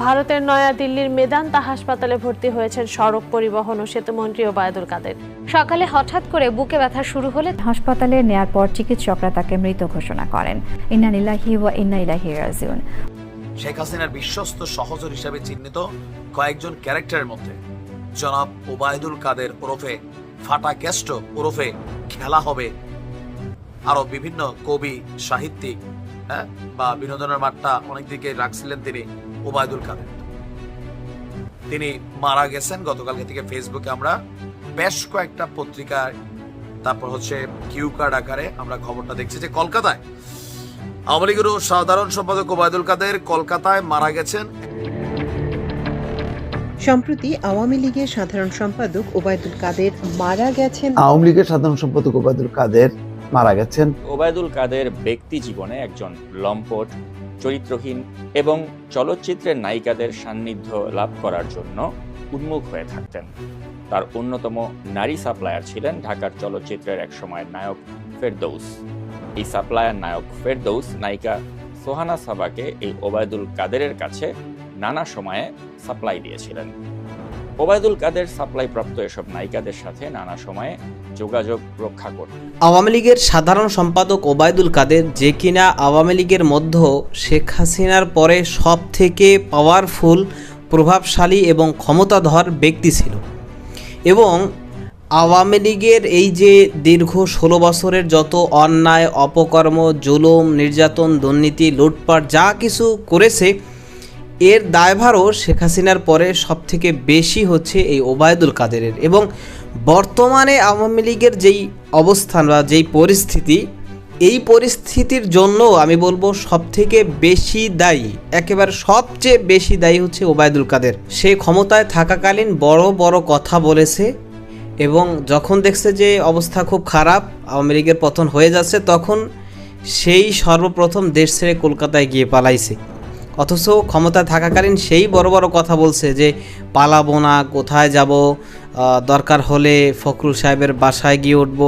ভারতের নয়াদিল্লির মেদান্তা হাসপাতালে ভর্তি হয়েছেন সড়ক পরিবহন ও সেতুমন্ত্রী ওবায়দুল কাদের। সকালে হঠাৎ করে বুকে ব্যথা শুরু হলে হাসপাতালে নেয়ার পর চিকিৎসকরা তাকে মৃত ঘোষণা করেন। ইন্না লিল্লাহি ওয়া ইন্না ইলাইহি রাজিউন। শেখ হাসিনার বিশ্বস্ত সহচর হিসেবে চিহ্নিত কয়েকজন ক্যারেক্টারের মধ্যে। জনাব ওবায়দুল কাদের ওরফে ফাটা কেষ্ট ওরফে খেলা হবে। আরও বিভিন্ন কবি, সাহিত্যিক হ্যাঁ? বা বিনোদনের মাঠটা অনেক দিকে রাখছিলেন তিনি ওবায়দুল কাদের। তিনি মারা গেছেন গতকালকে থেকে ফেসবুকে। আমরা বেশ কয়েকটা পত্রিকায় তারপর হচ্ছে কিউ কার্ড আকারে আমরা খবরটা দেখছি যে কলকাতায় আওয়ামী লীগের সাধারণ সম্পাদক ওবায়দুল কাদের কলকাতায় মারা গেছেন। সম্প্রতি আওয়ামী লীগের সাধারণ সম্পাদক ওবায়দুল কাদের মারা গেছেন। আওয়ামী লীগের সাধারণ সম্পাদক ওবায়দুল কাদের মারা গেছেন। ওবায়দুল কাদের ব্যক্তি জীবনে একজন লম্পট, চরিত্রহীন এবং চলচ্চিত্রের নায়িকাদের সান্নিধ্য লাভ করার জন্য উন্মুখ হয়ে থাকতেন। তার অন্যতম নারী সাপ্লায়ার ছিলেন ঢাকার চলচ্চিত্রের একসময় নায়ক ফেরদৌস। এই সাপ্লায়ার নায়ক ফেরদৌস নায়িকা সোহানা সাবাকে এই ওবায়দুল কাদেরের কাছে নানা সময়ে সাপ্লাই দিয়েছিলেন। ওবায়দুল কাদের সাপ্লাই প্রাপ্ত এসব নায়িকাদের সাথে নানা সময়ে যোগাযোগ রক্ষা করতেন আওয়ামী লীগের সাধারণ সম্পাদক ওবায়দুল কাদের যে কিনা আওয়ামী লীগের মধ্য শেখ হাসিনার পরে সব থেকে পাওয়ারফুল প্রভাবশালী এবং ক্ষমতাধর ব্যক্তি ছিল। এবং আওয়ামী লীগের এই যে দীর্ঘ ষোলো বছরের যত অন্যায়, অপকর্ম, জুলুম, নির্যাতন, দুর্নীতি, লুটপাট যা কিছু করেছে এর দায়ভারও শেখ হাসিনার পরে সবথেকে বেশি হচ্ছে এই ওবায়দুল কাদেরের। এবং বর্তমানে আওয়ামী লীগের যেই অবস্থান বা যেই পরিস্থিতি, এই পরিস্থিতির জন্য আমি বলব সবথেকে বেশি দায়ী, একেবারে সবচেয়ে বেশি দায়ী হচ্ছে ওবায়দুল কাদের। সে ক্ষমতায় থাকাকালীন বড় বড় কথা বলেছে এবং যখন দেখছে যে অবস্থা খুব খারাপ, আওয়ামী লীগের পতন হয়ে যাচ্ছে, তখন সেই সর্বপ্রথম দেশ ছেড়ে কলকাতায় গিয়ে পালাইছে। অথচ ক্ষমতা থাকাকালীন সেই বড় বড় কথা বলছে যে পালাবো না, কোথায় যাব দরকার হলে ফখরুল সাহেবের বাসায় গিয়ে উঠব।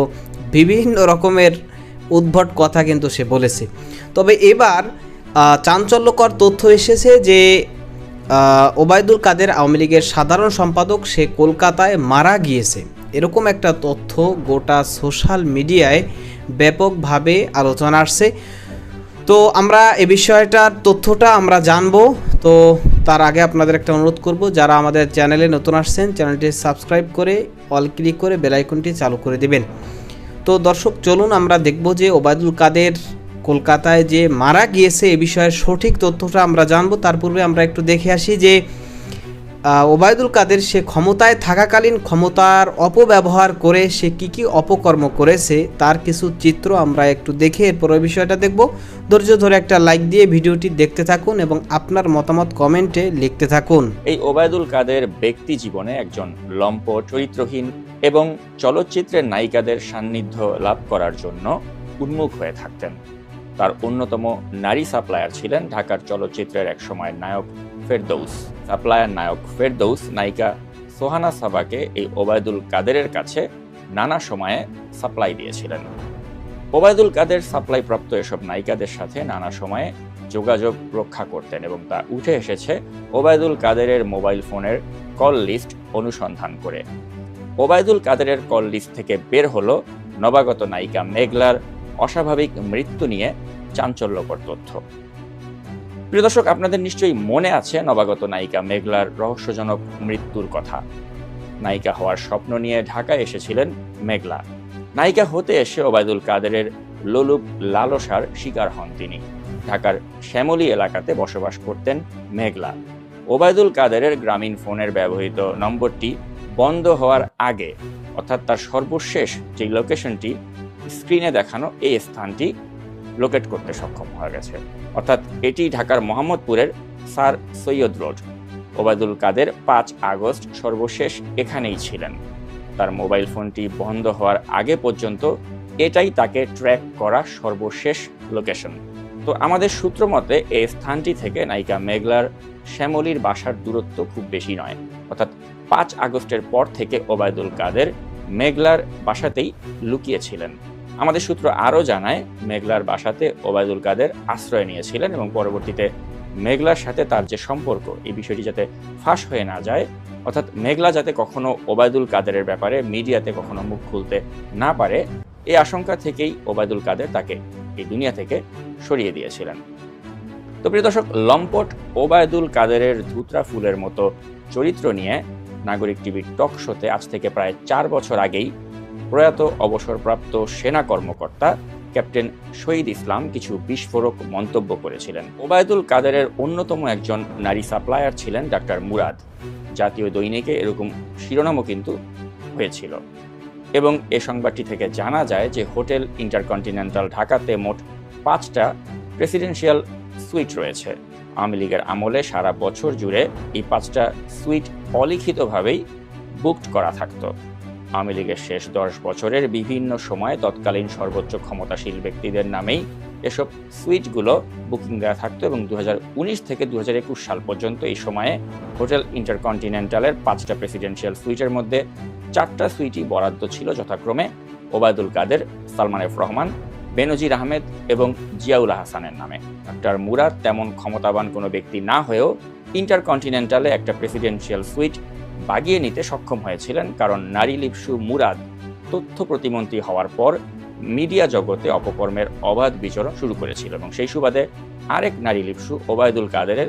বিভিন্ন রকমের উদ্ভট কথা কিন্তু সে বলেছে। তবে এবার চাঞ্চল্যকর তথ্য এসেছে যে ওবায়দুল কাদের আওয়ামী লীগের সাধারণ সম্পাদক সে কলকাতায় মারা গিয়েছে। এরকম একটা তথ্য গোটা সোশ্যাল মিডিয়ায় ব্যাপকভাবে আলোচনা আসছে। তো আমরা এ বিষয়টার তথ্যটা আমরা জানব। তো তার আগে আপনাদের একটা অনুরোধ করব, যারা আমাদের চ্যানেলে নতুন আসছেন, চ্যানেলটি সাবস্ক্রাইব করে, অল ক্লিক করে বেলাইকনটি চালু করে দেবেন। তো দর্শক, চলুন আমরা দেখব যে ওবায়দুল কাদের কলকাতায় যে মারা গিয়েছে এ বিষয়ে সঠিক তথ্যটা আমরা জানব। তার পূর্বে আমরা একটু দেখে আসি যে ওবায়দুল কাদের সে ক্ষমতায় থাকাকালীন ক্ষমতার অপব্যবহার করে সে কি কি অপকর্ম করেছে তার কিছু চিত্র আমরা একটু দেখে এরপর ওই বিষয়টা দেখব। ধৈর্য ধরে একটা লাইক দিয়ে ভিডিওটি দেখতে থাকুন এবং আপনার মতামত কমেন্টে লিখতে থাকুন। এই ওবায়দুল কাদের ব্যক্তি জীবনে একজন লম্প, চরিত্রহীন এবং চলচ্চিত্রের নায়িকাদের সান্নিধ্য লাভ করার জন্য উন্মুখ হয়ে থাকতেন। তার অন্যতম নারী সাপ্লায়ার ছিলেন ঢাকার চলচ্চিত্রের একসময় নায়ক ফেরদৌস। সাপ্লায়ার নায়ক ফেরদৌস নায়িকা সোহানা সাবাকে এই ওবায়দুল কাদেরের কাছে নানা সময়ে সাপ্লাই দিয়েছিলেন। ওবায়দুল কাদের সাপ্লাই প্রাপ্ত এসব নায়িকাদের সাথে নানা সময়ে যোগাযোগ রক্ষা করতেন এবং তা উঠে এসেছে ওবায়দুল কাদেরের মোবাইল ফোনের কল লিস্ট অনুসন্ধান করে। ওবায়দুল কাদেরের কল লিস্ট থেকে বের হলো নবাগত নায়িকা মেঘলার অস্বাভাবিক মৃত্যু নিয়ে চাঞ্চল্যকর তথ্য। প্রিয় দর্শক, আপনাদের নিশ্চয়ই মনে আছে নবাগত নায়িকা মেঘলার রহস্যজনক মৃত্যুর কথা। নায়িকা হওয়ার স্বপ্ন নিয়ে ঢাকায় এসেছিলেন মেঘলা। নায়িকা হতে এসে ওবায়দুল কাদেরের লোলুপ লালসার শিকার হন তিনি। ঢাকার শ্যামলী এলাকাতে বসবাস করতেন মেঘলা। ওবায়দুল কাদেরের গ্রামীণ ফোনের ব্যবহৃত নম্বরটি বন্ধ হওয়ার আগে, অর্থাৎ তার সর্বশেষ যে লোকেশনটি, স্ক্রিনে দেখানো এই স্থানটি লোকেট করতে সক্ষম হয়ে গেছে। অর্থাৎ এটি ঢাকার মোহাম্মদপুরের স্যার সৈয়দ রোড। ওবায়দুল কাদের পাঁচ আগস্ট সর্বশেষ এখানেই ছিলেন। তার মোবাইল ফোনটি বন্ধ হওয়ার আগে পর্যন্ত এটাই তাকে ট্র্যাক করা সর্বশেষ লোকেশন। তো আমাদের সূত্র মতে এই স্থানটি থেকে নায়িকা মেঘলার শ্যামলীর বাসার দূরত্ব খুব বেশি নয়। অর্থাৎ পাঁচ আগস্টের পর থেকে ওবায়দুল কাদের মেঘলার বাসাতেই লুকিয়েছিলেন। আমাদের সূত্র আরও জানায়, মেঘলার বাসাতে ওবায়দুল কাদের আশ্রয় নিয়েছিলেন এবং পরবর্তীতে মেঘলার সাথে তার যে সম্পর্ক, এই বিষয়টি যাতে ফাঁস হয়ে না যায়, অর্থাৎ মেঘলা যাতে কখনো ওবায়দুল কাদেরের ব্যাপারে মিডিয়াতে কখনো মুখ খুলতে না পারে এই আশঙ্কা থেকেই ওবায়দুল কাদের তাকে এই দুনিয়া থেকে সরিয়ে দিয়েছিলেন। তো প্রিয় দর্শক, লম্পট ওবায়দুল কাদেরের ধুতরা ফুলের মতো চরিত্র নিয়ে নাগরিক টিভির টক শোতে আজ থেকে প্রায় চার বছর আগেই প্রয়াত অবসরপ্রাপ্ত সেনা কর্মকর্তা ক্যাপ্টেন শহীদ ইসলাম কিছু বিস্ফোরক মন্তব্য করেছিলেন। ওবায়দুল কাদেরের অন্যতম একজন নারী সাপ্লায়ার ছিলেন ডাক্তার মুরাদ। জাতীয় দৈনিকে এরকম শিরোনামও কিন্তু হয়েছিল। এবং এ সংবাদটি থেকে জানা যায় যে হোটেল ইন্টারকন্টিনেন্টাল ঢাকাতে মোট পাঁচটা প্রেসিডেন্সিয়াল সুইট রয়েছে। আওয়ামী লীগের আমলে সারা বছর জুড়ে এই পাঁচটা সুইট অলিখিতভাবেই বুকড করা থাকতো। আওয়ামী লীগের শেষ দশ বছরের বিভিন্ন সময়ে তৎকালীন সর্বোচ্চ ক্ষমতাশীল ব্যক্তিদের নামেই এসব সুইটগুলো বুকিং দেওয়া থাকতো এবং দু হাজার উনিশ থেকে দু হাজার একুশ সাল পর্যন্ত এই সময়ে হোটেল ইন্টারকন্টিনেন্টালের পাঁচটা প্রেসিডেন্সিয়াল সুইটের মধ্যে চারটা সুইটই বরাদ্দ ছিল যথাক্রমে ওবায়দুল কাদের, সালমান এফ রহমান, বেনজির আহমেদ এবং জিয়াউল হাসানের নামে। ডক্টর মুরাদ তেমন ক্ষমতাবান কোনো ব্যক্তি না হয়েও ইন্টারকন্টিনেন্টালে একটা প্রেসিডেন্সিয়াল সুইট বাগিয়ে নিতে সক্ষম হয়েছিলেন কারণ নারী লিপসু মুরাদ তথ্য প্রতিমন্ত্রী হওয়ার পর মিডিয়া জগতে অপকর্মের অবাধ বিচরণ শুরু করেছিল এবং সেই সুবাদে আরেক নারী লিপসু ওবায়দুল কাদেরের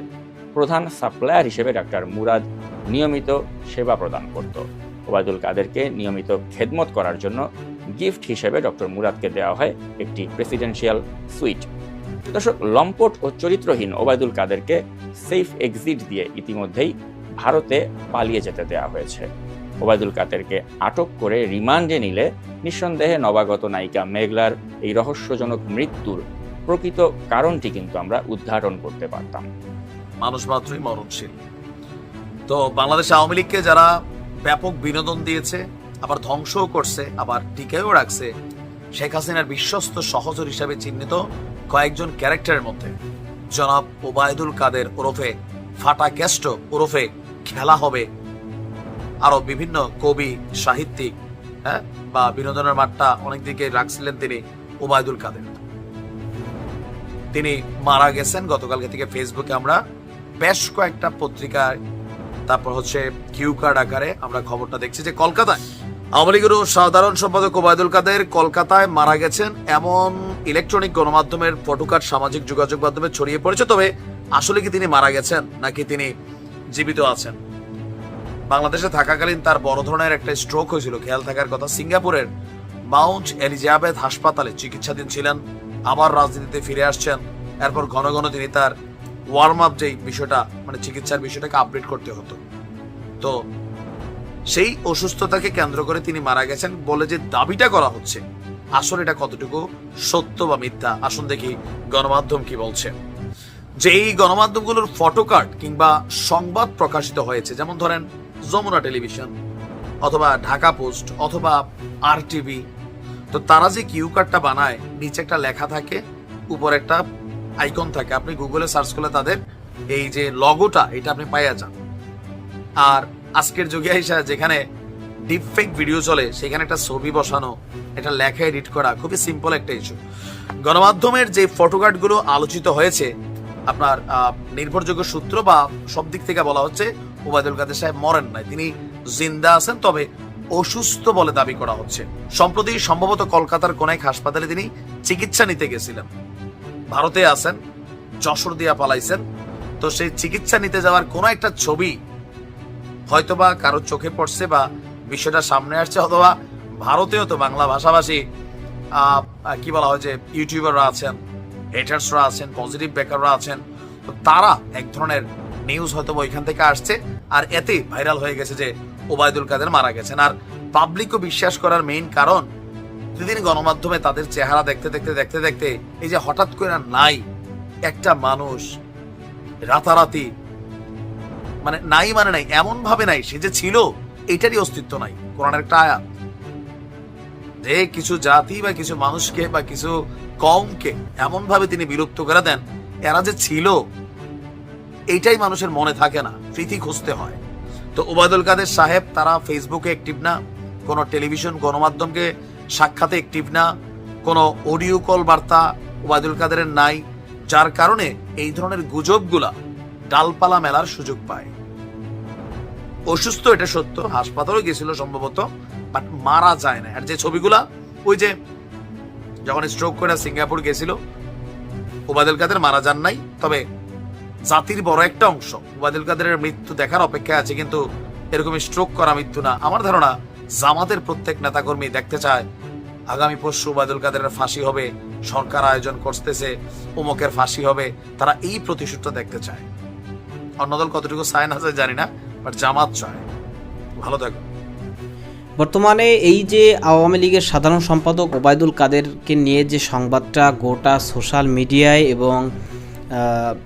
প্রধান সাপ্লায়ার হিসেবে ডাক্তার মুরাদ নিয়মিত সেবা প্রদান করত। ওবায়দুল কাদেরকে নিয়মিত খেদমত করার জন্য গিফট হিসেবে ডক্টর মুরাদকে দেওয়া হয় একটি প্রেসিডেন্সিয়াল সুইট। দর্শক, লম্পট ও চরিত্রহীন ওবায়দুল কাদেরকে সেফ এক্সিট দিয়ে ইতিমধ্যেই ভারতে পালিয়ে যেতে দেওয়া হয়েছে। ওবায়দুল কাদেরকে আটক করে রিমান্ডে নিলে নিঃসন্দেহে নবাগত নায়িকা মেঘলার এই রহস্যজনক মৃত্যুর প্রকৃত কারণটি কিন্তু আমরা উদ্ঘাটন করতে পারতাম। মানুষ মাত্রই মরণশীল। তো বাংলাদেশ আওয়ামী লীগকে যারা ব্যাপক বিনোদন দিয়েছে, আবার ধ্বংসও করছে, আবার টিকেও রাখছে, শেখ হাসিনার বিশ্বস্ত সহচর হিসাবে চিহ্নিত কয়েকজন ক্যারেক্টারের মধ্যে। জনাব ওবায়দুল কাদের ওরফে ফাটা কেষ্ট ওরফে খেলা হবে। আরও বিভিন্ন কবি, সাহিত্যিক হ্যাঁ বা বিনোদনের মাঠটা অনেক দিকে রাখছিলেন তিনি ওবায়দুল কাদের। তিনি মারা গেছেন গতকালকে থেকে ফেসবুকে। আমরা বেশ কয়েকটা পত্রিকায়, তারপর হচ্ছে কিউ কার্ড আকারে আমরা খবরটা দেখছি যে কলকাতায় আওয়ামী লীগের সাধারণ সম্পাদক ওবায়দুল কাদের কলকাতায় মারা গেছেন এমন ইলেকট্রনিক গণমাধ্যমের ফটোকার্ড, সামাজিক যোগাযোগ মাধ্যমে ছড়িয়ে পড়েছে। তবে আসলে কি তিনি মারা গেছেন নাকি তিনি জীবিত আছেন। বাংলাদেশে থাকাকালীন তার বড় ধরনের একটা স্ট্রোক হয়েছিল। খেয়াল থাকার কথা, সিঙ্গাপুরের মাউন্ট এলিজাবেথ হাসপাতালে চিকিৎসাধীন ছিলেন, আবার রাজনীতিতে ফিরে আসছেন। এরপর ঘন ঘন তিনি তার ওয়ার্ম আপ যেই বিষয়টা মানে চিকিৎসার বিষয়টাকে আপডেট করতে হতো। তো সেই অসুস্থতাকে কেন্দ্র করে তিনি মারা গেছেন বলে যে দাবিটা করা হচ্ছে, আসলে এটা কতটুকু সত্য বা মিথ্যা, আসুন দেখি গণমাধ্যম কি বলছে। যে এই গণমাধ্যমগুলোর ফটোকার্ড কিংবা সংবাদ প্রকাশিত হয়েছে, যেমন ধরেন যমুনা টেলিভিশন অথবা ঢাকা পোস্ট অথবা আর টিভি তো তারা যে কিউ কার্ডটা বানায়, নিচে একটা লেখা থাকে, উপর একটা আইকন থাকে। আপনি গুগলে সার্চ করলে তাদের এই যে লগোটা এটা আপনি পাইয়া যান। আর আজকের যুগে এসে যেখানে ডিপফেক ভিডিও চলে, সেখানে একটা ছবি বসানো একটা লেখা এডিট করা, খুবই সিম্পল একটা ইস্যু গণমাধ্যমের যে ফটোকার্ডগুলো আলোচিত হয়েছে আপনার নির্ভরযোগ্য সূত্র বা সব দিক থেকে বলা হচ্ছে ওবায়দুল কাদের সাহেব মরেন নাই। তিনি জিন্দা আছেন, তবে অসুস্থ বলে দাবি করা হচ্ছে। সম্প্রতি সম্ভবত কলকাতার কোন এক হাসপাতালে তিনি চিকিৎসা নিতে গেছিলেন। ভারতে আছেন, যশোর দিয়া পালাইছেন। তো সেই চিকিৎসা নিতে যাওয়ার কোনো একটা ছবি হয়তোবা কারোর চোখে পড়ছে বা বিষয়টা সামনে আসছে, অথবা ভারতেও তো বাংলা ভাষাভাষী কি বলা হয় যে, ইউটিউবাররা আছেন। হেটার্সরা আছেন পজিটিভ বেকাররা আছেন, তো তারা এক ধরনের নিউজ হয়তো ওইখান থেকে আসছে, আর এতে ভাইরাল হয়ে গেছে যে ওবায়দুল কাদের মারা গেছেন। আর পাবলিকও বিশ্বাস করার মেইন কারণ, প্রতিদিন গণমাধ্যমে তাদের চেহারা দেখতে দেখতে দেখতে দেখতে এই যে হঠাৎ করে নাই, একটা মানুষ রাতারাতি মানে নাই মানে নাই এমন ভাবে নাই, সে যে ছিল, এটারই অস্তিত্ব নাই, কোরআনের একটা আয়াত। যে কিছু জাতি বা কিছু মানুষকে বা কিছু কমকে এমন ভাবে তিনি বিলুপ্ত করে দেন, এরা যে ছিল, এইটাই মানুষের মনে থাকে না স্মৃতি খুঁজতে হয়। তো ওবায়দুল কাদের সাহেব, তারা ফেসবুকে অ্যাক্টিভ না, কোনো টেলিভিশন গণমাধ্যমকে সাক্ষাতে অ্যাক্টিভ না, কোনো অডিও কল বার্তা ওবায়দুল কাদেরের নাই, যার কারণে এই ধরনের গুজবগুলা ডালপালা মেলার সুযোগ পায়। অসুস্থ, এটা সত্য হাসপাতালে গেছিল সম্ভবত বাট মারা যায় না। আর যে ছবিগুলা, ওই যে যখন স্ট্রোক করে সিঙ্গাপুর গেছিল ওবায়দুল কাদের মারা যান নাই, তবে জাতির বড় একটা অংশ ওবায়দুল কাদেরের মৃত্যু দেখার অপেক্ষায় আছে, কিন্তু এরকম স্ট্রোক করা মৃত্যু না। আমার ধারণা, জামাতের প্রত্যেক নেতাকর্মী দেখতে চায়, আগামী পরশু ওবায়দুল কাদেরের ফাঁসি হবে, সরকার আয়োজন করতেছে, উমকের ফাঁসি হবে, তারা এই প্রতিশোধটা দেখতে চায়। অন্য দল কতটুকু সাইন আছে জানি না বাট জামাত চায়। ভালো থাকো বর্তমানে এই যে আওয়ামী লীগের সাধারণ সম্পাদক ওবায়দুল কাদেরকে নিয়ে যে সংবাদটা গোটা সোশ্যাল মিডিয়ায় এবং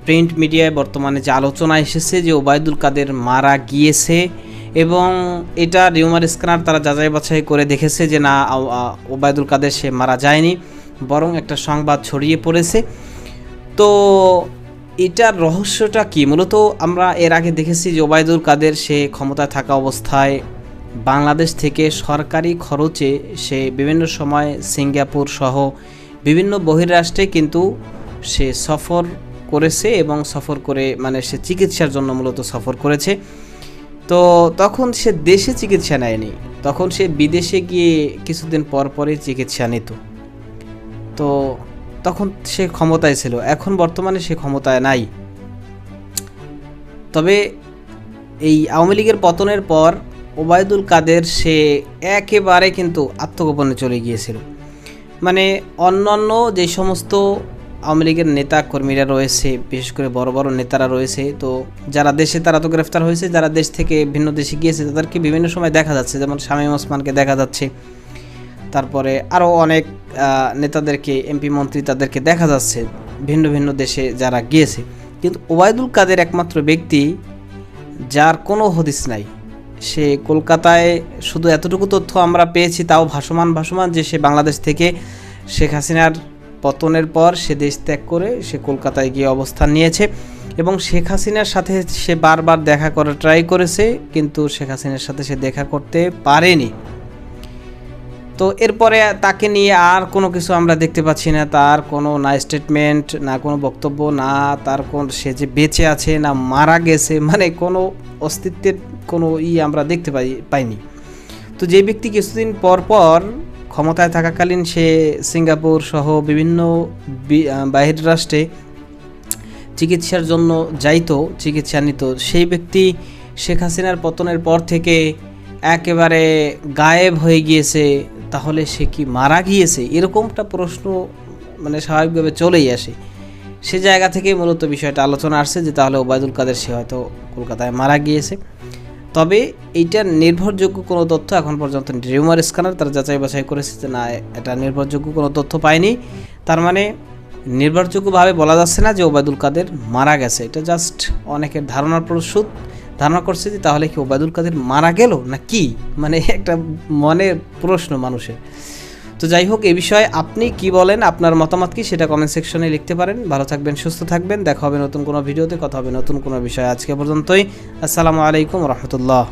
প্রিন্ট মিডিয়ায় বর্তমানে যে আলোচনা এসেছে যে ওবায়দুল কাদের মারা গিয়েছে এবং এটা রিউমার স্ক্যানার তারা যাচাই বাছাই করে দেখেছে যে না ওবায়দুল কাদের সে মারা যায়নি, বরং একটা সংবাদ ছড়িয়ে পড়েছে। তো এটার রহস্যটা কি? মূলত আমরা এর আগে দেখেছি যে ওবায়দুল কাদের সে ক্ষমতায় থাকা অবস্থায় বাংলাদেশ থেকে সরকারি খরচে সে বিভিন্ন সময় সিঙ্গাপুর সহ বিভিন্ন বহিরাষ্ট্রে কিন্তু সে সফর করেছে এবং সফর করে মানে সে চিকিৎসার জন্য মূলত সফর করেছে। তো তখন সে দেশে চিকিৎসা নেয়নি। তখন সে বিদেশে গিয়ে কিছুদিন পর পরই চিকিৎসা নিত। তো তখন সে ক্ষমতায় ছিল। এখন বর্তমানে সে ক্ষমতায় নাই। তবে এই আওয়ামী লীগের পতনের পর ওবায়দুল কাদের, সে একেবারে কিন্তু আত্মগোপনে চলে গিয়েছিল। মানে অন্যান্য যে সমস্ত আওয়ামী লীগের নেতা কর্মীরা রয়েছে, বিশেষ করে বড় বড় নেতারা রয়েছে, তো যারা দেশে তারা তো গ্রেফতার হয়েছে, যারা দেশ থেকে ভিন্ন দেশে গিয়েছে, তাদেরকে বিভিন্ন সময় দেখা যাচ্ছে, যেমন শামীম ওসমানকে দেখা যাচ্ছে। তারপরে আরও অনেক নেতাদেরকে, এমপি মন্ত্রী তাদেরকে দেখা যাচ্ছে, ভিন্ন ভিন্ন দেশে যারা গিয়েছে। কিন্তু ওবায়দুল কাদের একমাত্র ব্যক্তি, যার কোনো হদিস নাই। সে কলকাতায় শুধু এতটুকু তথ্য আমরা পেয়েছি, তাও ভাসমান ভাসমান যে সে বাংলাদেশ থেকে শেখ হাসিনার পতনের পর সে দেশ ত্যাগ করে সে কলকাতায় গিয়ে অবস্থান নিয়েছে এবং শেখ হাসিনার সাথে সে বারবার দেখা করার ট্রাই করেছে, কিন্তু শেখ হাসিনার সাথে সে দেখা করতে পারেনি। তো এরপরে তাকে নিয়ে আর কোনো কিছু আমরা দেখতে পাচ্ছি না। তার কোনো না স্টেটমেন্ট না কোনো বক্তব্য, না তার কোন সে যে বেঁচে আছে, না মারা গেছে মানে কোনো অস্তিত্বের কোনো ই আমরা দেখতে পাই, পাইনি। তো যে ব্যক্তি কিছুদিন পর পর ক্ষমতায় থাকাকালীন সে সিঙ্গাপুর সহ বিভিন্ন বাহির রাষ্ট্রে চিকিৎসার জন্য যাইতো, চিকিৎসা নিত। সেই ব্যক্তি শেখ হাসিনার পতনের পর থেকে একেবারে গায়েব হয়ে গিয়েছে তাহলে সে কি মারা গিয়েছে? এরকমটা প্রশ্ন মানে স্বাভাবিকভাবে চলেই আসে। সে জায়গা থেকে মূলত বিষয়টা আলোচনা আসছে যে তাহলে ওবায়দুল কাদের সে হয়তো কলকাতায় মারা গিয়েছে। তবে এইটার নির্ভরযোগ্য কোনো তথ্য এখন পর্যন্ত রিউমার স্ক্যানার তারা যাচাই বাছাই করেছে যে না, এটা নির্ভরযোগ্য কোনো তথ্য পায়নি। তার মানে নির্ভরযোগ্যভাবে বলা যাচ্ছে না যে ওবায়দুল কাদের মারা গেছে। এটা জাস্ট অনেকের ধারণার প্রসূত ধারণা করছে যে তাহলে কি ওবায়দুল কাদের মারা গেল না কি মানে একটা মনে প্রশ্ন মানুষের। তো যাই হোক, এ বিষয়ে আপনি কি বলেন, আপনার মতামত কি সেটা কমেন্ট সেকশনে লিখতে পারেন। ভালো থাকবেন, সুস্থ থাকবেন। দেখা হবে নতুন কোনো ভিডিওতে কথা হবে নতুন কোনো বিষয়ে আজকে পর্যন্তই। আসসালামু আলাইকুম রহমতুল্লাহ।